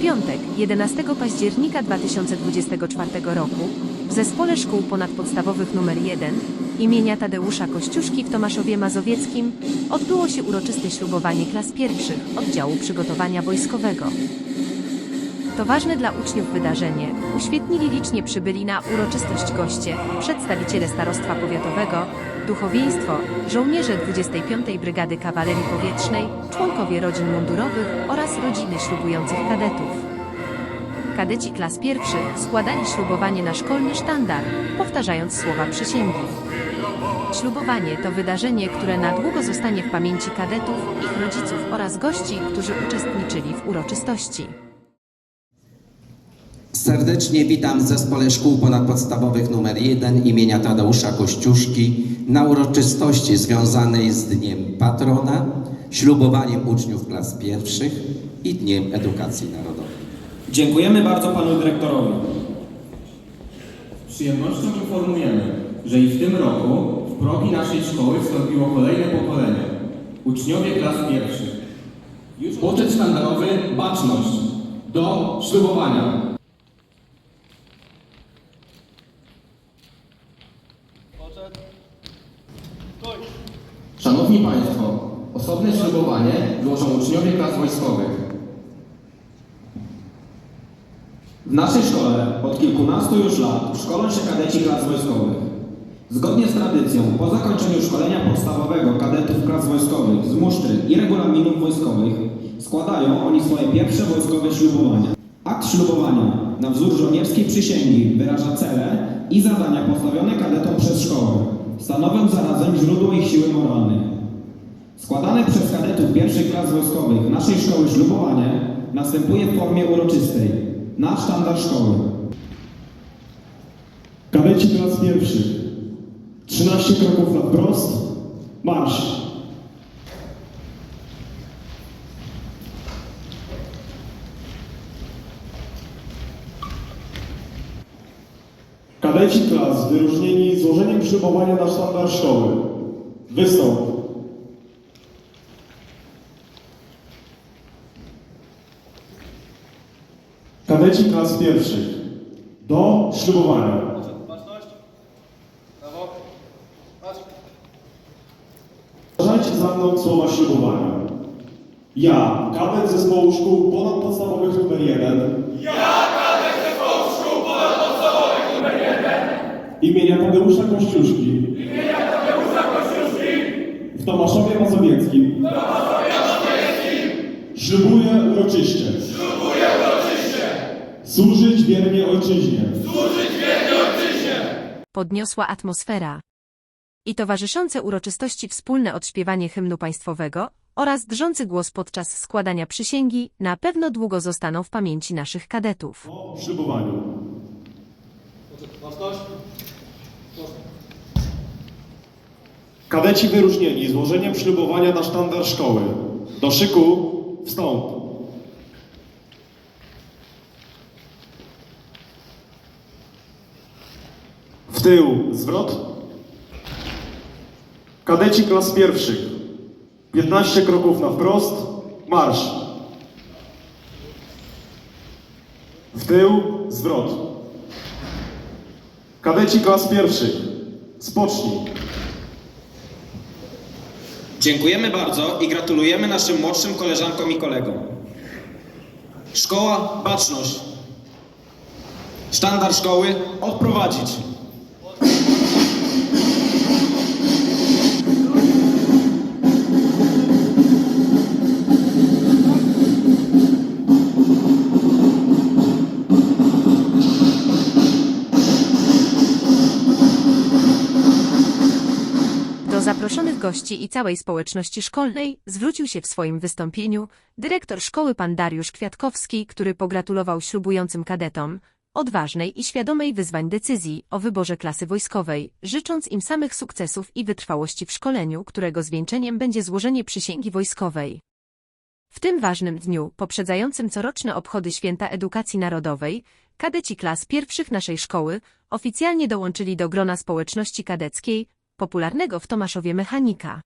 Piątek, 11 października 2024 roku, w Zespole Szkół Ponadpodstawowych nr 1 imienia Tadeusza Kościuszki w Tomaszowie Mazowieckim odbyło się uroczyste ślubowanie klas pierwszych oddziału przygotowania wojskowego. To ważne dla uczniów wydarzenie uświetnili licznie przybyli na uroczystość goście, przedstawiciele Starostwa Powiatowego, duchowieństwo, żołnierze 25. Brygady Kawalerii Powietrznej, członkowie rodzin mundurowych oraz rodziny ślubujących kadetów. Kadeci klas pierwszych składali ślubowanie na szkolny sztandar, powtarzając słowa przysięgi. Ślubowanie to wydarzenie, które na długo zostanie w pamięci kadetów, ich rodziców oraz gości, którzy uczestniczyli w uroczystości. Serdecznie witam w Zespole Szkół Ponadpodstawowych nr 1 imienia Tadeusza Kościuszki na uroczystości związanej z Dniem Patrona, ślubowaniem uczniów klas pierwszych i Dniem Edukacji Narodowej. Dziękujemy bardzo panu dyrektorowi. Z przyjemnością informujemy, że i w tym roku w progi naszej szkoły wstąpiło kolejne pokolenie. Uczniowie klas pierwszych. Już poczet sztandarowy baczność do ślubowania. Szanowni Państwo, osobne ślubowanie złożą uczniowie klas wojskowych. W naszej szkole od kilkunastu już lat szkolą się kadeci klas wojskowych. Zgodnie z tradycją, po zakończeniu szkolenia podstawowego kadetów klas wojskowych z musztry i regulaminów wojskowych składają oni swoje pierwsze wojskowe ślubowania. Akt ślubowania na wzór żołnierskiej przysięgi wyraża cele i zadania postawione kadetom przez szkołę, stanowiąc zarazem źródło ich siły moralnej. Składane przez kadetów pierwszych klas wojskowych naszej szkoły ślubowanie następuje w formie uroczystej, na sztandar szkoły. Kadeci klas pierwszych. 13 kroków na wprost. Marsz. Kadeci klas wyróżnieni złożeniem ślubowania na sztandar szkoły. Wystąp. Kadeci klas pierwszych. Do ślubowania. Powtarzajcie za mną słowa ślubowania. Ja, kadet zespołu szkół ponadpodstawowych nr 1. Ja, Imienia Tadeusza Kościuszki. Imienia Tadeusza Kościuszki. W Tomaszowie Mazowieckim. W Tomaszowie Mazowieckim. Ślubuję uroczyście. Ślubuję uroczyście. Służyć wiernie ojczyźnie. podniosła atmosfera. I towarzyszące uroczystości wspólne odśpiewanie hymnu państwowego oraz drżący głos podczas składania przysięgi na pewno długo zostaną w pamięci naszych kadetów. Po ślubowaniu. Kadeci wyróżnieni złożeniem ślubowania na sztandar szkoły. Do szyku wstąp. W tył zwrot. Kadeci klas pierwszych. 15 kroków na wprost. Marsz. W tył, zwrot. Kadeci klas pierwszych. Spocznij. Dziękujemy bardzo i gratulujemy naszym młodszym koleżankom i kolegom. Szkoła Baczność. Sztandar szkoły odprowadzić. I całej społeczności szkolnej zwrócił się w swoim wystąpieniu dyrektor szkoły pan Dariusz Kwiatkowski, który pogratulował ślubującym kadetom odważnej i świadomej wyzwań decyzji o wyborze klasy wojskowej, życząc im samych sukcesów i wytrwałości w szkoleniu, którego zwieńczeniem będzie złożenie przysięgi wojskowej. W tym ważnym dniu, poprzedzającym coroczne obchody Święta Edukacji Narodowej, kadeci klas pierwszych naszej szkoły oficjalnie dołączyli do grona społeczności kadeckiej, popularnego w Tomaszowie mechanika.